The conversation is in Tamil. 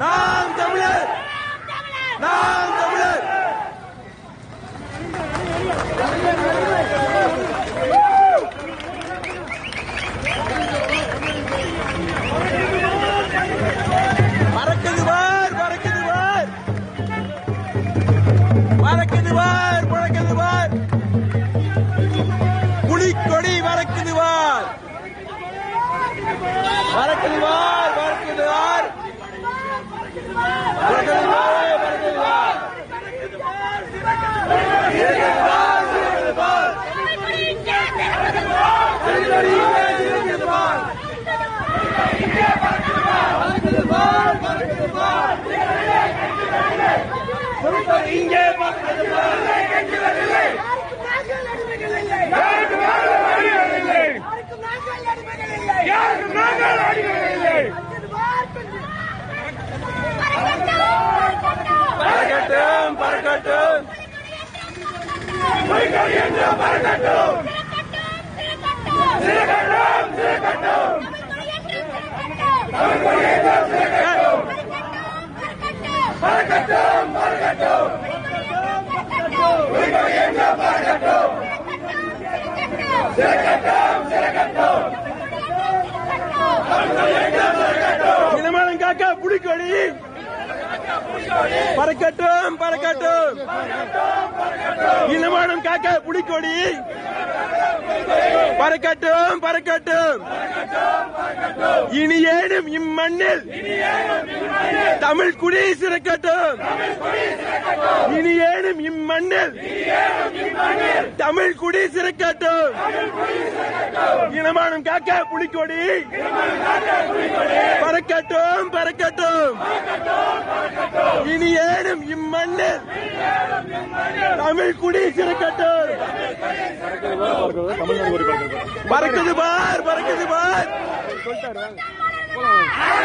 நாம் தமிழர். நாம் தமிழர். மறக்குது வார் மறக்குது வார். மறக்குது வார் முழக்குது வார். இனமானம் காக்க புலிக்கொடி பறக்கட்டும் பறக்கட்டும். இனமானம் காக்க புலிக்கொடி. பறக்கட்டும் பறக்கட்டும். இனி ஏனும் இம்மண்ணில் தமிழ் குடி சிறக்கட்டும். இனி ஏனும் இம்மண்ணில் தமிழ் குடி சிறக்கட்டும். இனமானம் காக்க புலிக்கொடி. பறக்கட்டும் பறக்கட்டும். இனி ஏனும் இம்மண்ணில் தமிழ் குடி சிறக்கட்டும் பறக்குது பார் பறக்குது பார்.